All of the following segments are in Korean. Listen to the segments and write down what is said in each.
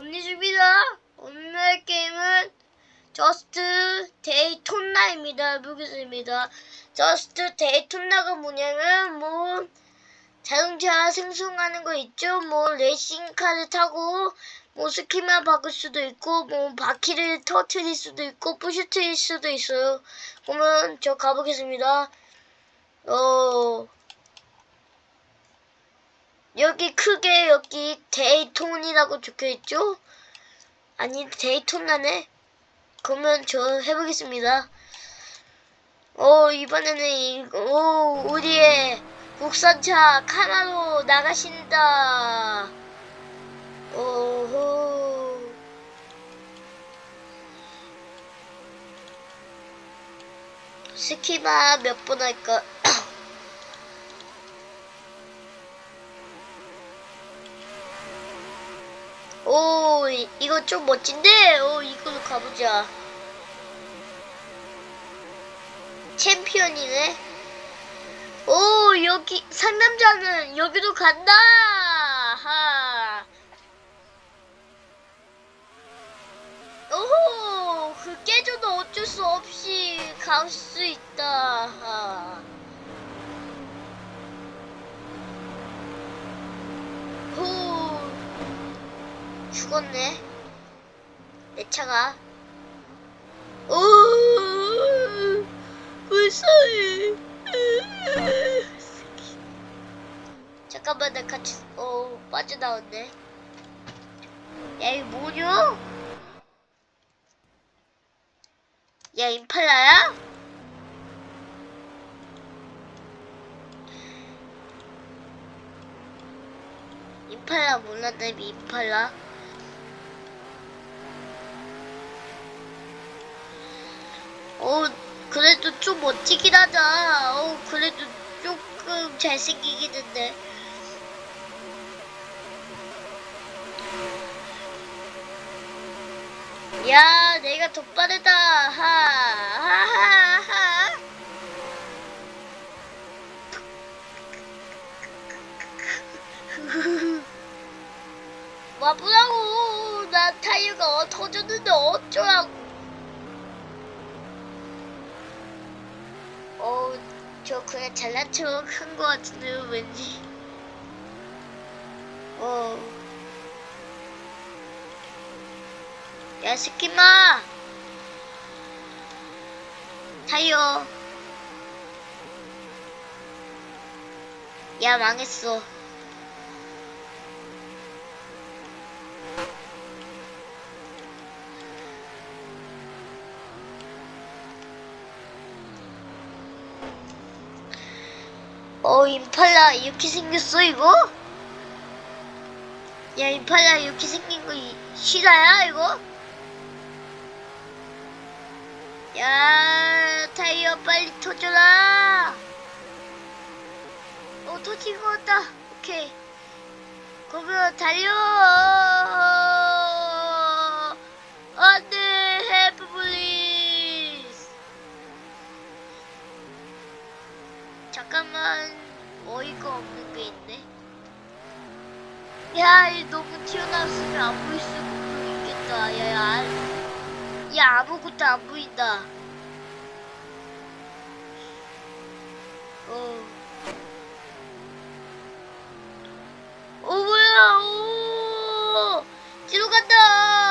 엄니즈입니다. 오늘 게임은 저스트 데이톤나입니다. 보겠습니다. 저스트 데이톤나가 뭐냐면 뭐 자동차 생성하는 거 있죠. 뭐 레이싱 카드 타고 뭐 스키만 바꿀 수도 있고 뭐 바퀴를 터트릴 수도 있고 부셔트릴 수도 있어요. 그러면 저 가보겠습니다. 어 여기 크게 여기 데이톤이라고 적혀 있죠? 아니 데이톤나네. 그러면 저 해보겠습니다. 어 이번에는 이, 오 우리의 국산차 카나로 나가신다. 오호. 스키마 몇번 할까? 오, 이- 이거 좀 멋진데? 오, 이걸로 가보자. 챔피언이네. 오, 여기, 상남자는 여기로 간다! 하. 오호, 그 깨져도 어쩔 수 없이 갈 수 있다. 하. 호. 죽었네. 내 차가. 오, 불쌍해. 잠깐만, 나 같이, 어, 빠져나왔네. 야, 이거 뭐냐? 야, 임팔라야? 임팔라 몰랐네, 임팔라. 어, 그래도 좀 멋지긴 하다. 어, 그래도 조금 잘생기긴 한데. 야, 내가 더 빠르다. 하, 하, 하, 하. 와보라고. 나 타이어가 터졌는데 어쩌라고. 어, 저 그냥 잘난 척한것 같은데 왠지. 어. 야 스키마. 타이어. 야 망했어. 어 임팔라 이렇게 생겼어 이거? 야 임팔라 이렇게 생긴 거 이- 실화야 이거? 야 타이어 빨리 터져라. 어 터진 것 같다. 오케이. 그러면 달려. 안돼 헬프 플리즈 잠깐만 어이가 없는 게 있네. 야, 이 너무 튀어나왔으면 안 보일 수도 있겠다. 야, 야, 안- 야 아무것도 안 보인다. 어. 오 뭐야? 오, 뒤로 간다.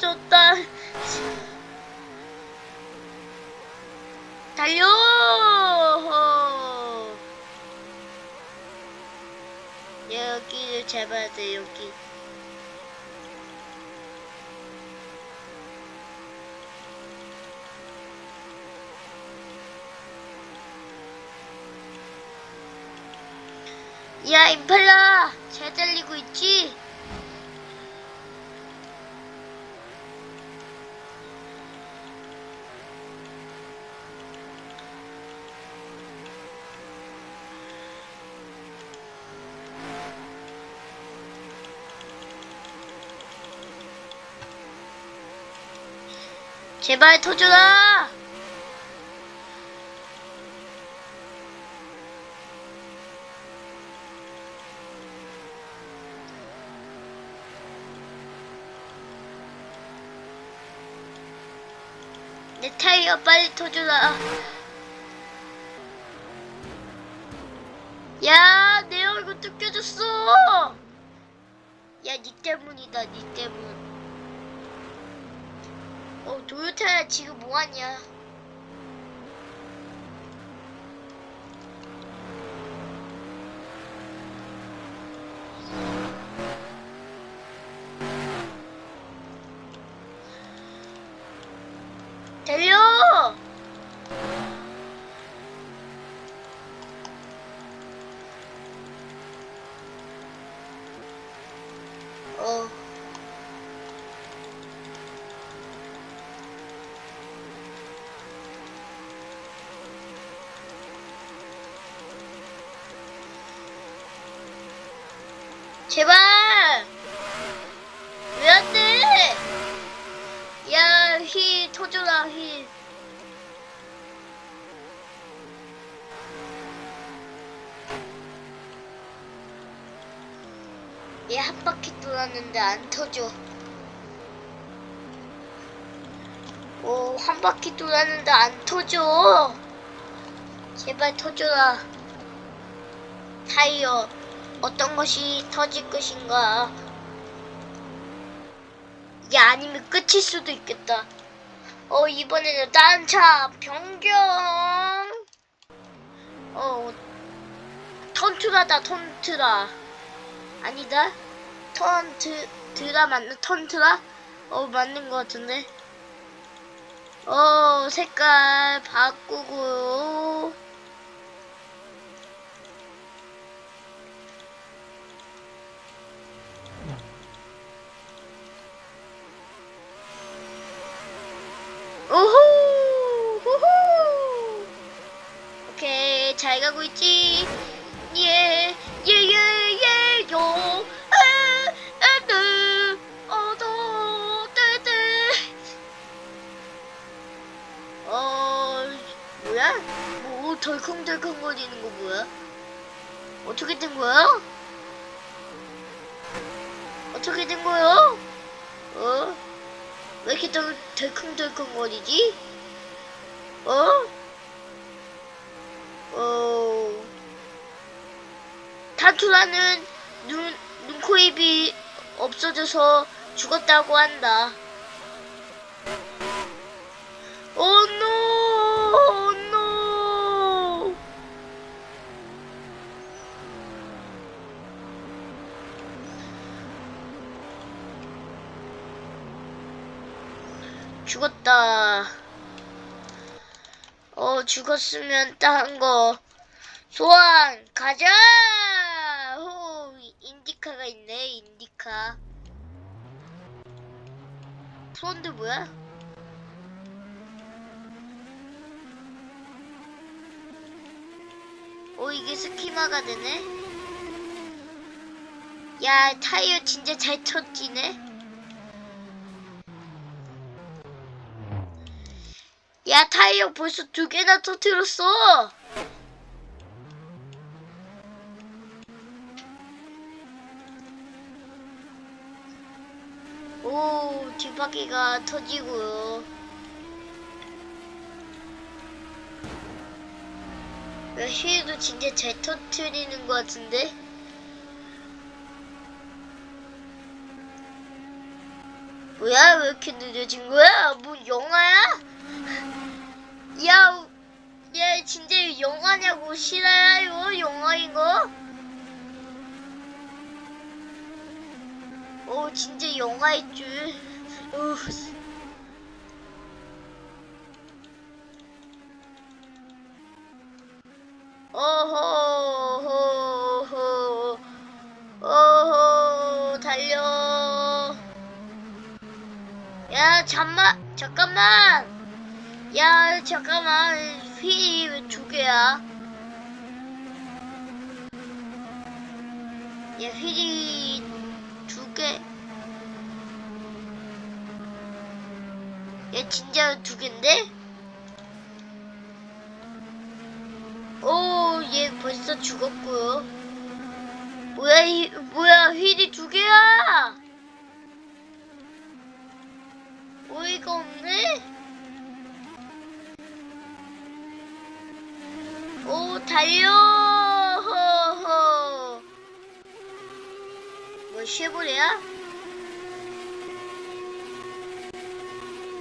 터졌다. 달려! 어. 여기를 잡아야 돼, 여기. 야, 임팔라! 잘 달리고 있지? 제발 터져라! 내 타이어 빨리 터져라. 야, 내 얼굴 뜯겨졌어! 야, 니 때문이다, 니 때문. 어, 도요타야 지금 뭐하냐? 달려! 어. 제발! 왜 안 돼? 야, 휘, 터져라, 휘. 얘한 바퀴 돌았는데 안 터져. 오, 한 바퀴 돌았는데 안 터져. 제발 터져라. 타이어, 어떤 것이 터질 것인가? 이게 아니면 끝일 수도 있겠다. 어, 이번에는 다른 차 변경. 어, 턴트라다, 턴트라. 아니다. 턴트, 드라 맞나? 턴트라? 어, 맞는 것 같은데. 어, 색깔 바꾸고. 오호! 호호! 오케이, 잘 가고 있지? 예, 예, 예, 예, 요, 에, 에, 네, 어도, 떼, 떼. 어, 뭐야? 뭐, 덜컹덜컹 거리는 거 뭐야? 어떻게 된 거야? 어떻게 된 거야? 어? 왜 이렇게 덜, 덜컹덜컹 거리지? 어? 어, 타투라는 눈, 눈, 코, 입이 없어져서 죽었다고 한다. 오, 죽었다. 어, 죽었으면 딴 거. 소환, 가자! 호, 인디카가 있네, 인디카. 프론드 뭐야? 오, 이게 스키마가 되네? 야, 타이어 진짜 잘 터지네? 야 타이어 벌써 두 개나 터뜨렸어. 오 뒷바퀴가 터지고요. 야, 휘도 진짜 잘 터트리는 것 같은데? 뭐야 왜 이렇게 늦어진 거야? 뭐 영화야? 야, 얘 진짜 영화냐고 싫어요 영화 이거? 오 진짜 영화일 줄. 우. 어허, 어허, 어허, 달려. 야, 잠만, 잠깐만. 야, 잠깐만. 휠이 왜 두 개야? 야, 휠이 두 개. 얘 진짜 두 갠데? 오, 얘 벌써 죽었고요. 뭐야, 이, 뭐야, 휠이 두 개야! 어이가 없네? 오, 달려! 뭐, 쉐보레야?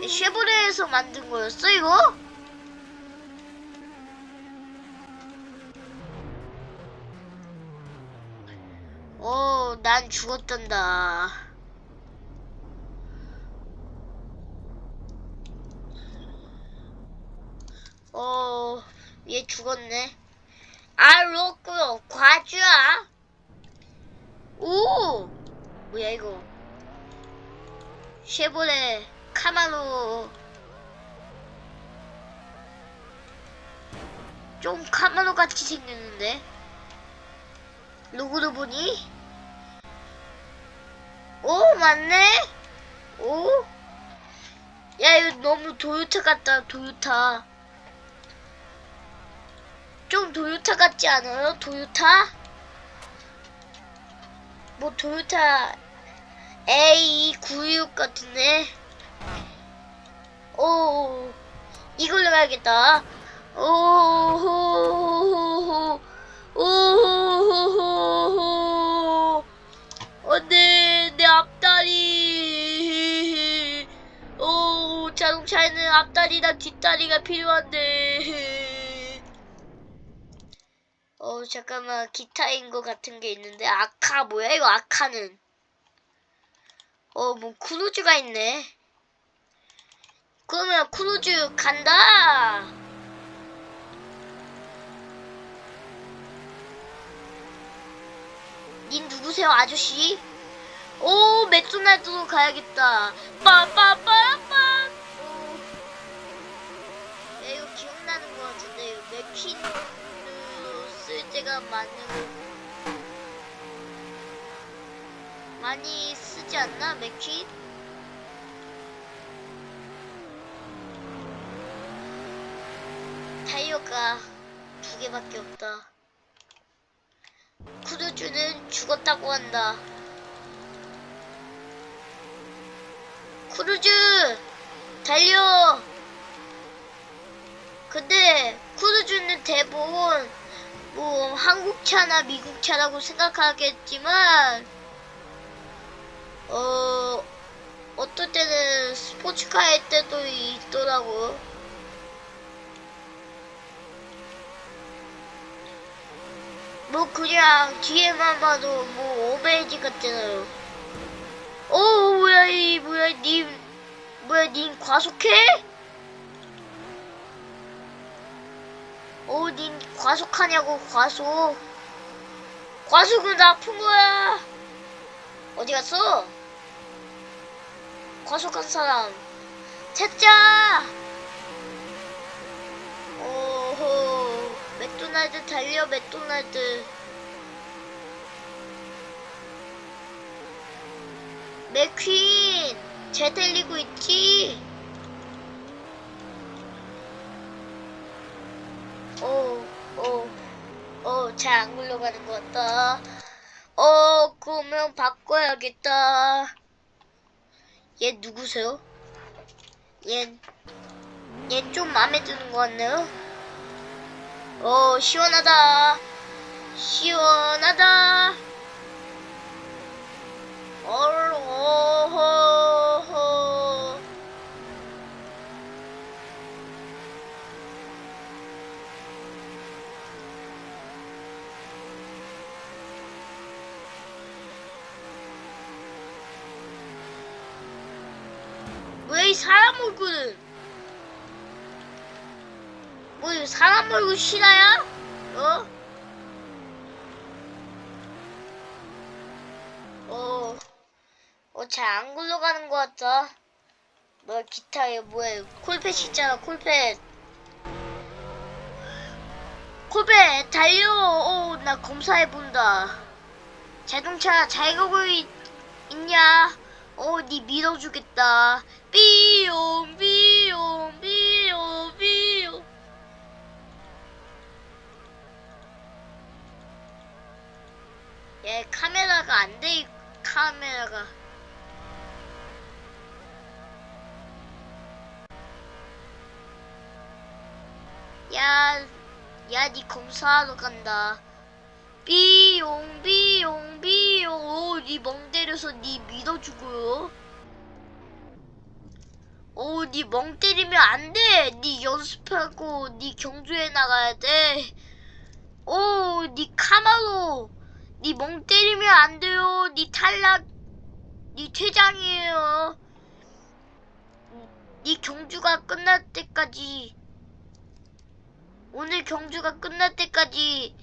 쉐보레에서 만든 거였어, 이거? 오, 난 죽었단다. 어, 얘 죽었네. 아, 로크, 과주야. 오! 뭐야, 이거. 쉐보레, 카마로. 좀 카마로 같이 생겼는데? 로고를 보니? 오, 맞네? 오? 야, 이거 너무 도요타 같다, 도요타. 좀 도요타 같지 않아요? 도요타? 뭐 도요타 A296 같은데? 오, 이걸로 가야겠다. 오호호호, 오호호호, 안돼, 내 앞다리. 오, 자동차에는 앞다리랑 뒷다리가 필요한데. 어 잠깐만. 기타인 것 같은 게 있는데. 아카 뭐야? 이거 아카는. 어뭐 크루즈가 있네. 그러면 크루즈 간다! 닌 누구세요 아저씨? 오 맥도날드로 가야겠다. 빠빠빠빠 야 이거 기억나는 것 같은데 이거 맥퀸으로 쓸 때가 많은 많이 쓰지 않나 맥퀸? 타이어가 두 개밖에 없다. 크루즈는 죽었다고 한다. 크루즈 달려. 근데 크루즈는 대부분 뭐 한국 차나 미국 차라고 생각하겠지만 어 어떨 때는 스포츠카일 때도 있더라고. 뭐 그냥 뒤에만 봐도 뭐 오베이지 같잖아요. 오 뭐야 이 뭐야 님 뭐야 님 과속해? 오, 님 과속하냐고, 과속. 과속은 나쁜 거야. 어디 갔어? 과속한 사람. 찾자! 오호. 맥도날드 달려, 맥도날드. 맥퀸! 쟤 달리고 있지? 어, 어, 어, 잘 안 굴러가는 것 같다. 어, 그러면 바꿔야겠다. 얘 누구세요? 얘, 얘 좀 마음에 드는 것 같네요. 어, 시원하다. 시원하다. 얼, 오호호. 왜 이 사람 얼굴은? 뭐, 이 사람 얼굴 실화야? 어? 어, 어, 잘 안 굴러가는 것 같다. 뭐, 기타에 뭐야, 콜펫 있잖아, 콜펫. 콜펫, 달려! 어, 나 검사해본다. 자동차 잘 가고 있, 있냐? 어, 니 밀어주겠다. 삐! 비용 비용 비용 비용 얘 카메라가 안 돼 카메라가 야, 야, 니 검사하러 간다. 비용, 비용, 비용. 오, 니멍 때려서 니 믿어주고요. 오, 니 멍 때리면 안 돼. 니 연습하고 니 경주에 나가야 돼. 오, 니 카마로. 니 멍 때리면 안 돼요. 니 탈락. 니 퇴장이에요. 니 경주가 끝날 때까지 오늘 경주가 끝날 때까지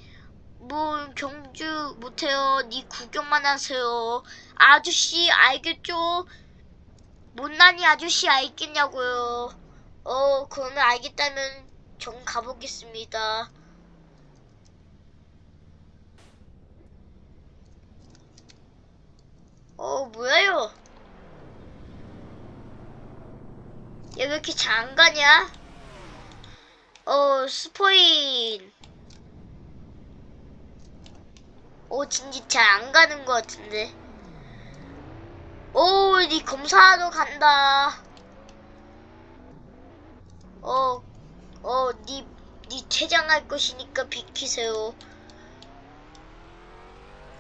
뭐 경주 못해요. 니 구경만 하세요. 아저씨 알겠죠? 못난이 아저씨 알겠냐고요. 어 그러면 알겠다면 전 가보겠습니다. 어 뭐야요? 얘 왜 이렇게 잘 안 가냐? 어, 스포인. 오, 진짜 잘 안 가는 것 같은데. 오, 니 검사하러 간다. 어, 어, 니, 니 퇴장할 것이니까 비키세요.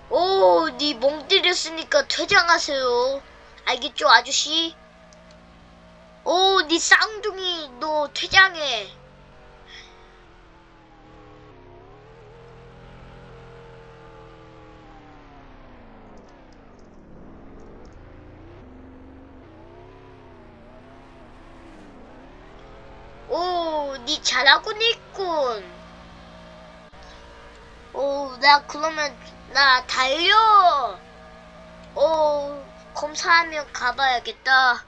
오, 니 멍 때렸으니까 퇴장하세요. 알겠죠, 아저씨? 오, 니 쌍둥이, 너 퇴장해. 오, 니 잘하고 있군. 오, 나 그러면 나 달려. 오, 검사하면 가봐야겠다.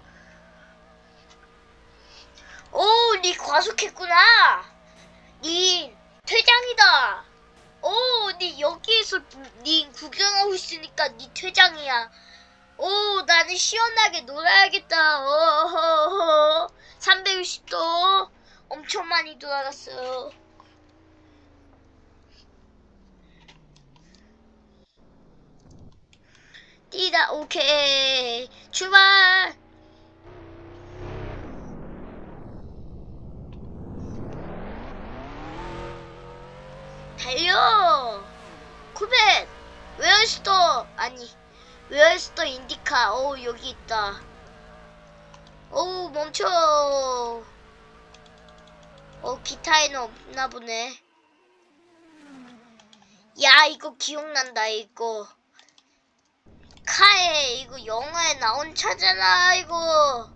오, 니 과속했구나. 니 퇴장이다. 오, 니 여기에서 니 구경하고 있으니까 니 퇴장이야. 오, 나는 시원하게 놀아야겠다. 어허허. 360도 엄청 많이 돌아갔어요. 뛰다 오케이 출발. 달려. 쿠벳 웨어스터 아니 웨어스터 인디카 오 여기 있다. 오 멈춰 어 기타에는 없나 보네. 야 이거 기억난다 이거. 카에 이거 영화에 나온 차잖아 이거.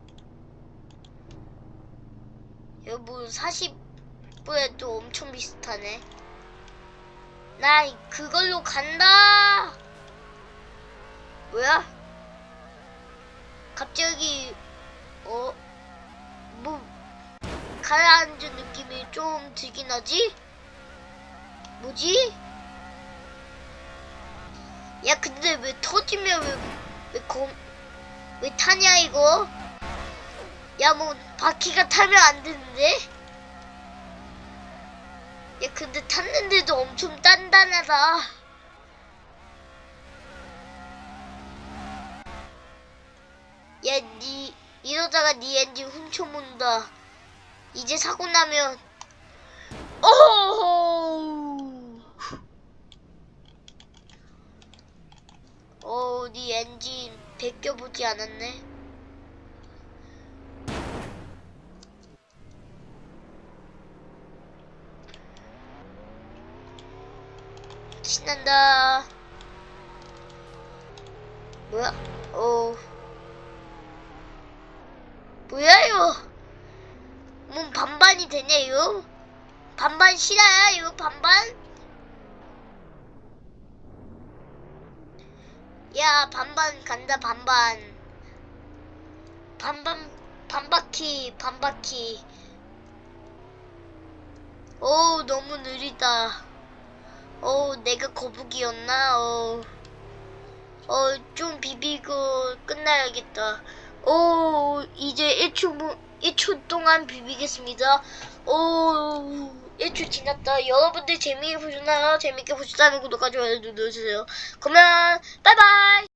여러분 40부에 또 엄청 비슷하네. 나 그걸로 간다! 뭐야? 갑자기 어? 뭐 가라앉은 느낌이 좀 들긴 하지? 뭐지? 야 근데 왜 터지면 왜 왜 검, 왜 타냐 이거? 야 뭐 바퀴가 타면 안 되는데? 야 근데 탔는데도 엄청 단단하다. 야, 니 이러다가 니 엔진 훔쳐본다. 이제 사고 나면 오호. 어, 니 엔진 벗겨보지 않았네. 신난다. 뭐야? 어. 뭐야요? 뭔 반반 이 되네요? 반반 싫어요? 이거 반반? 야 반반 간다 반반 반반 반바퀴 반바퀴 오 너무 느리다 오 내가 거북이였나 어, 어, 좀 비비고 끝나야겠다. 오, 이제 1초, 무- 1초 동안 비비겠습니다. 오, 1초 지났다. 여러분들 재미있게 보셨나요? 재밌게 보셨다면 구독과 좋아요 눌러주세요. 그러면, 바이바이!